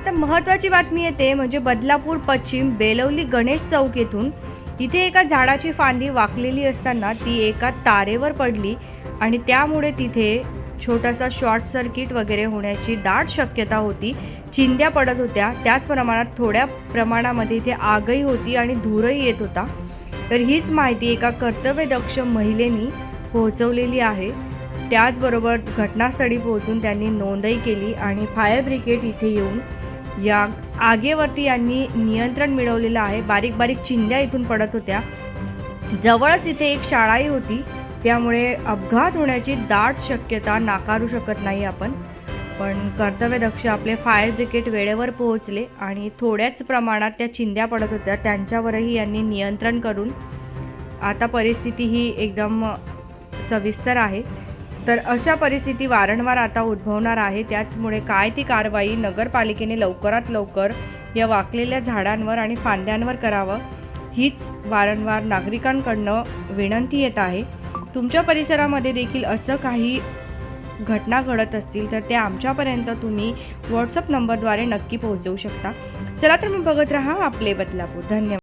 आता महत्त्वाची बातमी येते म्हणजे बदलापूर पश्चिम बेलवली गणेश चौक येथून. तिथे एका झाडाची फांदी वाकलेली असताना ती एका तारेवर पडली आणि त्यामुळे तिथे छोटासा शॉर्ट सर्किट वगैरे होण्याची दाट शक्यता होती. चिंध्या पडत होत्या. त्याच प्रमाणात थोड्या प्रमाणामध्ये इथे आगही होती आणि धूरही येत होता. तर हीच माहिती एका कर्तव्यदक्ष महिलेनी पोहोचवलेली आहे. त्याचबरोबर घटनास्थळी पोहोचून त्यांनी नोंदही केली आणि फायर ब्रिगेड इथे येऊन या आगेवरती यांनी नियंत्रण मिळवलेलं आहे. बारीक बारीक चिंध्या इथून पडत होत्या. जवळच इथे एक शाळाही होती. त्यामुळे अपघात होण्याची दाट शक्यता नाकारू शकत नाही आपण. पण कर्तव्यदक्ष आपले फायर ब्रिगेड वेळेवर पोहोचले आणि थोड्याच प्रमाणात त्या चिंध्या पडत होत्या. त्यांच्यावरही यांनी नियंत्रण करून आता परिस्थिती ही एकदम सविस्तर आहे. तर अशा परिस्थिती वारंवार आता उद्भवणार आहे. त्याचमुळे काय ती कारवाई नगरपालिकेने लवकरात लवकर या वाकलेल्या झाडांवर आणि फांद्यांवर करावं हीच वारंवार नागरिकांकडनं विनंती येत आहे. तुमच्या परिसरामध्ये देखील असं काही घटना घडत असतील तर ते आमच्यापर्यंत तुम्ही व्हॉट्सअप नंबरद्वारे नक्की पोहोचवू शकता. चला तर मग बघत राहा आपले बदलापूर. धन्यवाद.